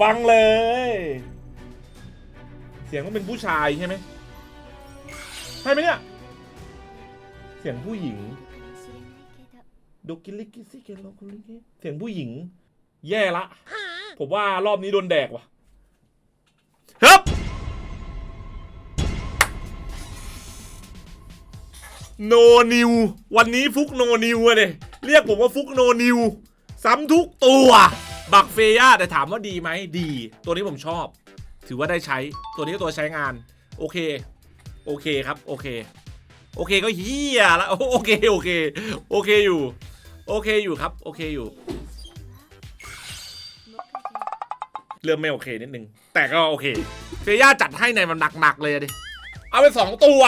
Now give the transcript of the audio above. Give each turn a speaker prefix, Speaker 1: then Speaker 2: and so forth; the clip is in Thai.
Speaker 1: ฟังเลย เสียงต้องเป็นผู้ชายใช่ไหมใช่ไหมเนี่ย เสียงผู้หญิงดูกิลิกิซิเกโลกุลิกิเสียงผู้หญิง แย่ละ ผมว่ารอบนี้โดนแดกว่ะฮึบโนนิว วันนี้ฟุกโนนิวอะเดยเรียกผมว่าฟุกโนนิว ซ้ำทุกตัว บักเฟย่าแต่ถามว่าดีไหมดี ตัวนี้ผมชอบ ถือว่าได้ใช้ตัวนี้ตัวใช้งาน โอเค โอเคครับ โอเค โอเคก็เฮียแล้วโอเคโอเค โอเคอยู่ โอเคอยู่ครับ โอเคอยู่ เริ่มไม่โอเคนิดนึง แต่ก็โอเคเฟย่าจัดให้ในมันหนักๆเลยดิเอาไปสองตัว